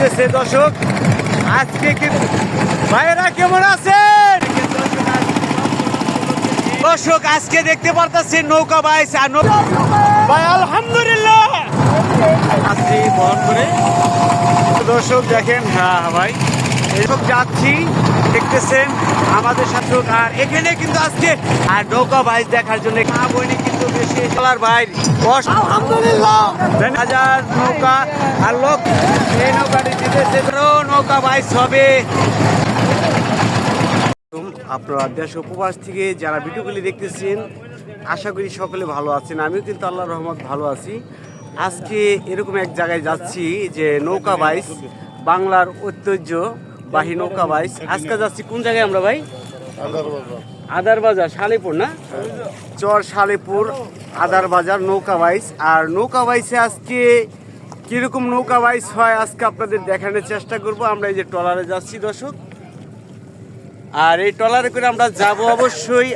চলতেছে দর্শক। আজকে কিন্তু ভাইয়েরা কেমন আছেন? দর্শক, আজকে দেখতে পারতেছেন নৌকা নৌকা ভাই, আলহামদুলিল্লাহ। আসছি বহন করে দর্শক দেখেন হ্যাঁ ভাই। এসব যাচ্ছি। দেখতেছেন আমাদের সাথে আর এখানে কিন্তু আজকে আর নৌকা বাইস দেখার জন্য মা বইনি কিন্তু বেশি চলার আলহামদুলিল্লাহ। হাজার নৌকা আর লোক এই নৌকাটি জিতেছে নৌকা বাইস হবে। আপনারা দেশ উপবাস থেকে যারা ভিডিওগুলি দেখতেছেন আশা করি সকলে ভালো আছেন। আমিও কিন্তু আল্লাহ রহমত ভালো আছি। আজকে এরকম এক জায়গায় যাচ্ছি যে নৌকা বাইস বাংলার ঐতিহ্য বাহী নৌকা বাইস আজকে যাচ্ছি কোন জায়গায় আমরা ভাই? আদার বাজার শালেপুর না? চর শালেপুর আদার বাজার নৌকা বাইস আর নৌকা বাইসে আজকে কীরকম নৌকা বাইস হয় আজকে আপনাদের দেখানোর চেষ্টা করব। আমরা এই যে ট্রলারে যাচ্ছি দর্শক। আর এই ট্রলারে করে আমরা যাব অবশ্যই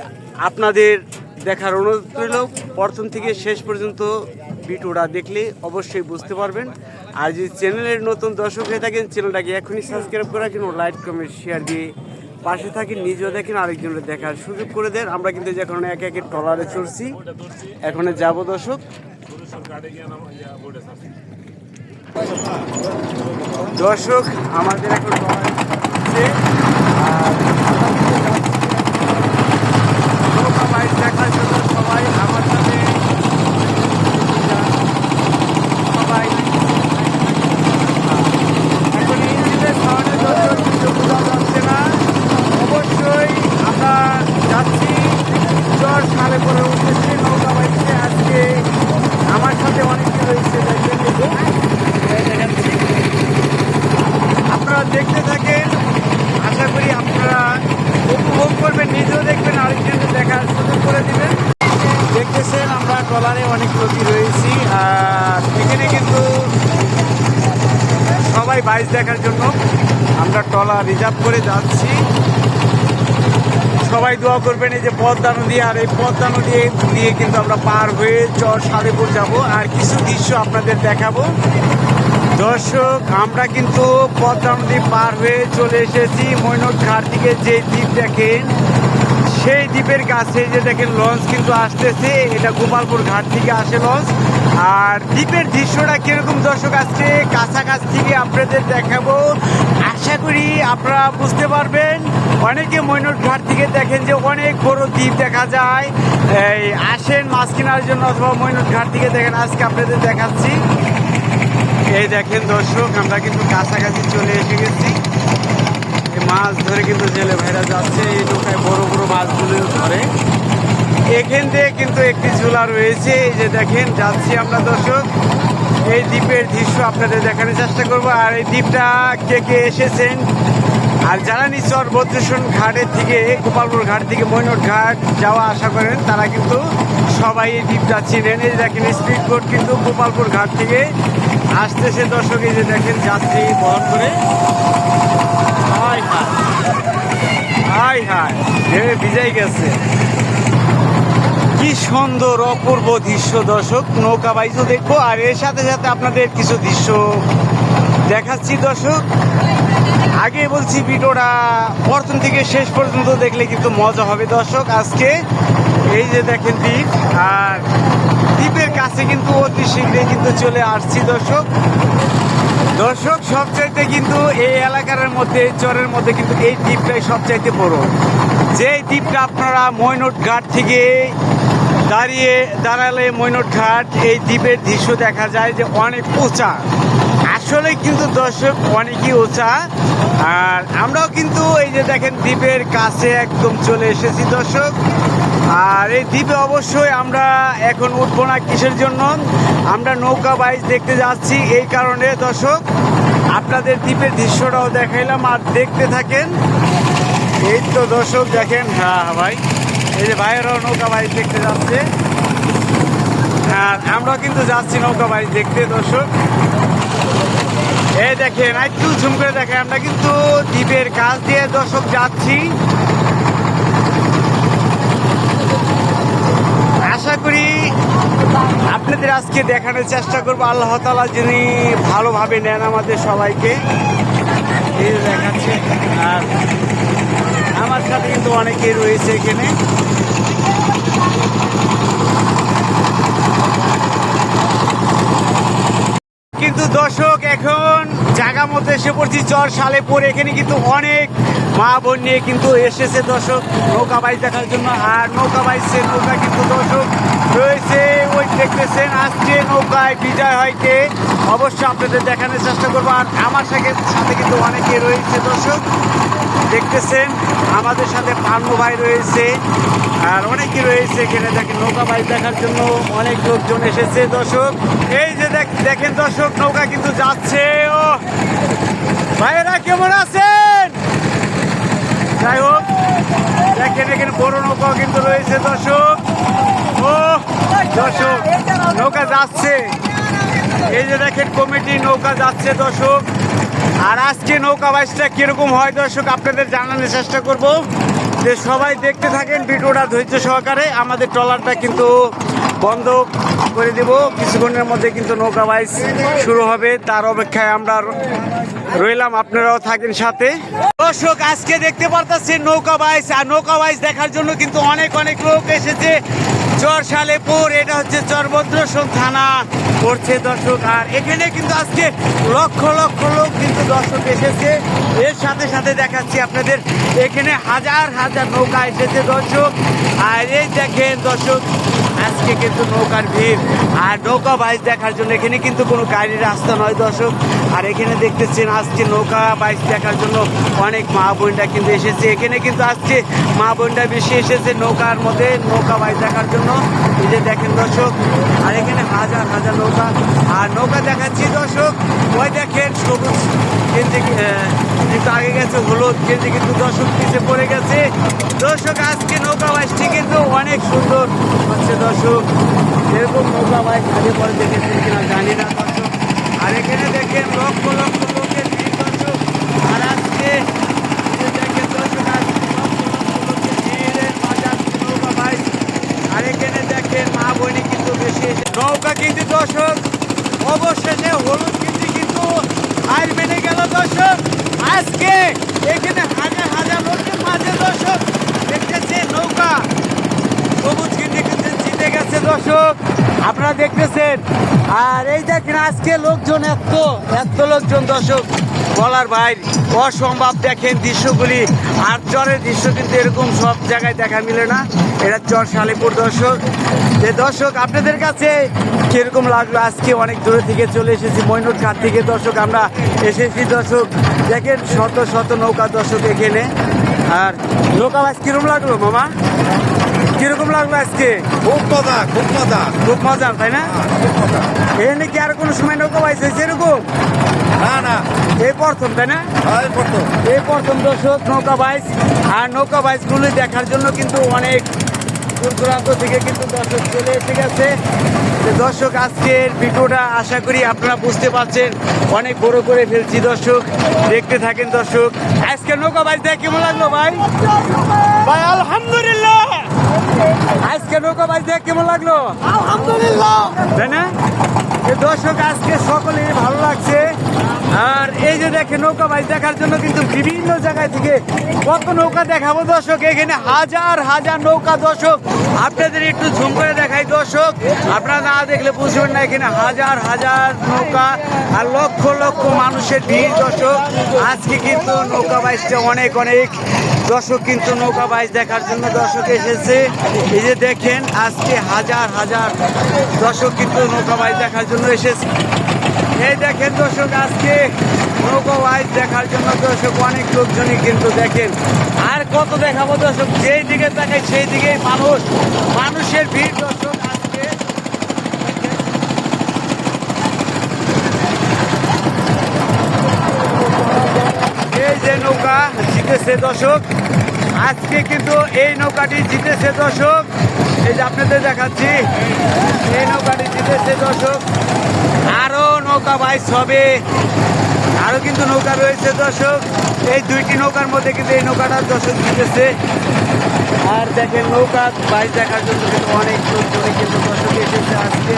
আপনাদের দেখার অনুরোধ রইল। প্রথম থেকে শেষ পর্যন্ত ভিডিওটা দেখলে অবশ্যই বুঝতে পারবেন। আর যদি চ্যানেলের নতুন দর্শক হয়ে থাকেন, চ্যানেলটাকে এখনই সাবস্ক্রাইব করে রাখেন ও লাইক কমেন্ট শেয়ার দিয়ে পাশে থাকি নিজেও দেখেন আরেকজনের দেখার সুযোগ করে দেন। আমরা কিন্তু এখন একে একে ট্রলারে চড়ছি। এখন যাব দর্শক। দর্শক, আমাদের এখন চলছে। আর নৌকা বাইক দেখার জন্য সবাই আমার সাথে সবাই এখন ইঞ্জিনের সাউন্ডে দর্শক কিছু বোঝা যাচ্ছে না অবশ্যই আমরা যাচ্ছি জ্বর সাড়ে পরে উঠেছি নৌকা বাইকে আজকে আমার সাথে অনেকে রয়েছে দেখবেন কিন্তু আপনারা দেখতে থাকেন আশা করি আপনারা উপভোগ করবেন নিজেও দেখবেন আরেকজনকে দেখার সুযোগ করে দিবেন দেখতেছেন আমরা ট্রলারে অনেক আর এখানে কিন্তু সবাই বাইচ দেখার জন্য। আমরা ট্রলার রিজার্ভ করে যাচ্ছি। সবাই দোয়া করবেন এই যে পদ্মা নদী আর এই পদ্মা নদী দিয়ে কিন্তু আমরা পার হয়ে চর সালেপুর যাব। আর কিছু দৃশ্য আপনাদের দেখাবো। দর্শক, আমরা কিন্তু পদ্মা নদী পার হয়ে চলে এসেছি। মৈনট ঘাট থেকে যে দ্বীপ দেখেন। সেই দ্বীপের কাছে যে দেখেন লঞ্চ কিন্তু আসতেছে, এটা গোপালপুর ঘাট থেকে আসে লঞ্চ। আর দ্বীপের দৃশ্যটা কীরকম দর্শক, আজকে কাছাকাছি থেকে আপনাদের দেখাবো। আশা করি আপনারা বুঝতে পারবেন। অনেকে মৈনট ঘাট থেকে দেখেন যে অনেক বড় দ্বীপ দেখা যায়। এই আসেন মাছ কেনার জন্য অথবা মৈনট ঘাট থেকে দেখেন, আজকে আপনাদের দেখাচ্ছি। এই দেখেন দর্শক, আমরা কিন্তু কাছাকাছি চলে এসে গেছি। মাছ ধরে কিন্তু জেলে ভাইরা যাচ্ছে, এই নৌকায় বড় বড় মাছগুলো ধরে। এখান দিয়ে কিন্তু একটি ঝোলা রয়েছে, এই যে দেখেন, যাচ্ছি আমরা দর্শক। এই দ্বীপের দৃশ্য আপনাদের দেখানোর চেষ্টা করব। আর এই দ্বীপটা কে কে এসেছেন? আর যারা নিচর বদ্রেশন ঘাটের থেকে গোপালপুর ঘাট থেকে মৈনট ঘাট যাওয়া আশা করেন, তারা কিন্তু সবাই এই দ্বীপটা চিনেন। এই দেখেন, স্পিড বোট কিন্তু গোপালপুর ঘাট থেকে আসতেছে দর্শক, এই যে দেখেন, যাত্রী বহন করে। হাই হাই। হাই হাই। ভেবে ভিজাই গেছে। কি সুন্দর অপূর্ব দৃশ্য দর্শক, নৌকা বাইজও দেখব। আর এর সাথে সাথে আপনাদের কিছু দৃশ্য দেখাচ্ছি দর্শক। আগে বলছি, ভিডিওটা প্রথম থেকে শেষ পর্যন্ত দেখলে কিন্তু মজা হবে দর্শক। আজকে এই যে দেখেন দ্বীপ, আর দ্বীপের কাছে কিন্তু অতি শীঘ্রই কিন্তু চলে আসছি দর্শক। দর্শক, সবচাইতে কিন্তু এই এলাকার মধ্যে চরের মধ্যে কিন্তু এই দ্বীপটাই সবচাইতে বড়। যে দ্বীপটা আপনারা মৈনট ঘাট থেকে দাঁড়িয়ে দাঁড়ালে মৈনট ঘাট, এই দ্বীপের দৃশ্য দেখা যায় যে অনেক উঁচা। আসলে কিন্তু দর্শক অনেকই উঁচা। আর আমরাও কিন্তু এই যে দেখেন দ্বীপের কাছে একদম চলে এসেছি দর্শক। আর এই দ্বীপে অবশ্যই আমরা এখন উঠবো না কিসের জন্য? আমরা নৌকা বাইচ দেখতে যাচ্ছি এই কারণে। দর্শক, আপনাদের দ্বীপের দৃশ্যটাও দেখাইলাম আর দেখতে থাকেন। এই তো দর্শক দেখেন হ্যাঁ ভাই। এই যে ভাইয়েরাও নৌকা বাইচ দেখতে যাচ্ছে। আর আমরা কিন্তু যাচ্ছি নৌকা বাইচ দেখতে, দর্শক। এই দেখেন, একটু ঝুম করে দেখেন আমরা কিন্তু দ্বীপের কাছ দিয়ে দর্শক যাচ্ছি। আশা করি আপনাদের আজকে দেখানোর চেষ্টা করব। আল্লাহ তালা যিনি ভালোভাবে নেন আমাদের সবাইকে। দেখাচ্ছে, আর আমার সাথে কিন্তু অনেকেই রয়েছে এখানে কিন্তু দর্শক, এখন জায়গা মতো এসে পড়ছি। চর সালে পরে এখানে কিন্তু অনেক মা বোন নিয়ে কিন্তু এসেছে দর্শক, নৌকা বাইচ দেখার জন্য। আর নৌকা বাইচে নৌকা কিন্তু দর্শক রয়েছে, ওই দেখতেছেন আজকে নৌকায় বিজয় হয় কে অবশ্যই আপনাদের দেখানোর চেষ্টা করব। আর আমার সাথে সাথে কিন্তু অনেকে রয়েছে দর্শক। দেখতেছেন, আমাদের সাথে পান্ন ভাই রয়েছে, আর অনেকে রয়েছে এখানে দেখেন নৌকা বাইচ দেখার জন্য অনেক লোকজন এসেছে। দর্শক, এই যে দেখ- দেখেন দর্শক, নৌকা কিন্তু যাচ্ছে। ও, ভাইয়েরা কেমন আছেন? যাই হোক, দেখেন এখানে বড় নৌকা কিন্তু রয়েছে দর্শক। ও, দর্শক, নৌকা যাচ্ছে। এই যে দেখেন কমিটি, নৌকা যাচ্ছে দর্শক। আর আজকে নৌকা বাইসটা কীরকম হয় দর্শক, আপনাদের জানানোর চেষ্টা করব। যে সবাই দেখতে থাকেন, ভিডিওটা ধৈর্য সহকারে। আমাদের ট্রলারটা কিন্তু বন্ধ করে দেব। কিছুক্ষণের মধ্যে কিন্তু নৌকা বাইস শুরু হবে। তার অপেক্ষায় আমরা রইলাম। আপনারাও থাকেন সাথে। দর্শক, আজকে দেখতে পারতেছেন নৌকা বাইস আর নৌকা বাইস দেখার জন্য কিন্তু অনেক অনেক লোক এসেছে। চর সালেপুর এটা হচ্ছে চরভদ্রসন থানা, পড়ছে দর্শক। আর এখানে কিন্তু আজকে লক্ষ লক্ষ লোক কিন্তু দর্শক এসেছে। এর সাথে সাথে দেখাচ্ছি আপনাদের, এখানে হাজার হাজার নৌকা এসেছে দর্শক। আর এই দেখেন দর্শক আজকে কিন্তু নৌকার ভিড়। আর নৌকা বাইচ দেখার জন্য এখানে কিন্তু কোনো গাড়ির রাস্তা নয় দর্শক। আর এখানে দেখতেছেন আজকে নৌকা বাইচ দেখার জন্য অনেক মা বোনরা কিন্তু এসেছে। এখানে কিন্তু আজকে মা বোনরা বেশি এসেছে নৌকার মধ্যে নৌকা বাইচ দেখার জন্য। এই যে দেখেন দর্শক আর এখানে হাজার হাজার নৌকা। আর নৌকা দেখাচ্ছি দর্শক ওই দেখেন সবুজ আহ, কিন্তু আগে গেছে হলুদ গেঞ্জি কিন্তু দর্শক পিছিয়ে পড়ে গেছে। দর্শক আজকে নৌকা বাইচটি কিন্তু অনেক সুন্দর হচ্ছে দর্শক। এরকম নৌকা বাইচ আগে পরে দেখেছেন কিনা জানি না দর্শক আর এখানে দেখেন লক্ষ লক্ষ লোকের ভিড় দর্শক আর আজকে দেখেন দর্শক আজকে লক্ষ লক্ষ লোকের ভিড়ের মাঝে আজকে নৌকা বাইচ আর এখানে দেখেন মা বইনি কিন্তু বেশি নৌকা কিন্তু দর্শক, অবশেষে হলুদ কিন্তু কিন্তু আর মেনে গেল দর্শক আজকে এখানে হাজার হাজার লোকের মাঝে দর্শক দেখতেছে নৌকা সবুজ কিন্তু কিন্তু জিতে গেছে দর্শক আপনারা দেখতেছেন আর এই দেখেন আজকে লোকজন এত এত লোকজন দর্শক, বলার বাইর। অসম্ভব দেখেন দৃশ্যগুলি, আর চরের দৃশ্য কিন্তু এরকম সব জায়গায় দেখা মিলে না। এটা চর শালিপুর দর্শক। যে দর্শক, আপনাদের কাছে কীরকম লাগল? আজকে অনেক দূরে থেকে চলে এসেছি মইনুর ঘাট থেকে দর্শক, আমরা এসেছি দর্শক। দেখেন শত শত নৌকা দর্শক এখানে। আর লোকাল আজ কীরকম লাগল মামা? কীরকম লাগল আজকে? খুব মজা খুব মজা। খুব মজার তাই না? এখানে কি আর কোনো সময় নৌকা বাইস হয়েছে এরকম না না। এই প্রথম তাই না? প্রথম। করতো এই প্রথম দর্শক নৌকা বাইস আর নৌকা বাইসগুলি দেখার জন্য কিন্তু অনেক দূর দূরান্ত থেকে কিন্তু দর্শক চলে এসে গেছে। দর্শক আজকের ভিডিওটা আশা করি আপনারা বুঝতে পারছেন অনেক বড় করে ফেলছি দর্শক দেখতে থাকেন দর্শক। আজকে নৌকা বাইস কেমন লাগল ভাই? ভাই আলহামদুলিল্লাহ! আজকে নৌকা বাইস কেমন লাগল? আলহামদুলিল্লাহ! তাই না? দর্শক আজকে সকলেই ভালো লাগছে আর এই যে দেখে নৌকা বাইচ দেখার জন্য কিন্তু বিভিন্ন জায়গায় থেকে কত নৌকা দেখাবো দর্শক? এখানে হাজার হাজার নৌকা দর্শক। আপনাদের একটু ঝুম করে দেখাই দর্শক। আপনারা না দেখলে বুঝবেন না, এখানে হাজার হাজার নৌকা আর লক্ষ লক্ষ মানুষের ভিড় দর্শক। আজকে কিন্তু নৌকা বাইচটা অনেক অনেক। দর্শক কিন্তু নৌকা বাইচ দেখার জন্য দর্শক এসেছে। এই যে দেখেন, আজকে হাজার হাজার দর্শক কিন্তু নৌকা বাইচ দেখার জন্য এসেছে। এই দেখেন দর্শক, আজকে নৌকা বাইচ দেখার জন্য দর্শক অনেক লোকজনই কিন্তু দেখেন। আর কত দেখাবো দর্শক, যেই দিকে দেখাই সেই দিকেই মানুষ, মানুষের ভিড় দর্শক, আজকে এই যে নৌকা জিতেছে দর্শক, আজকে কিন্তু এই নৌকাটি জিতেছে দর্শক। এই যে আপনাদের দেখাচ্ছি, এই নৌকাটি জিতেছে দর্শক। আরও নৌকা বাইস হবে। আরও কিন্তু নৌকা রয়েছে, দর্শক। এই দুইটি নৌকার মধ্যে কিন্তু এই নৌকাটা দর্শক জিতেছে। আর দেখেন, নৌকা বাইশ দেখার জন্য কিন্তু অনেক লোকজনে কিন্তু দর্শক এসেছে আজকে।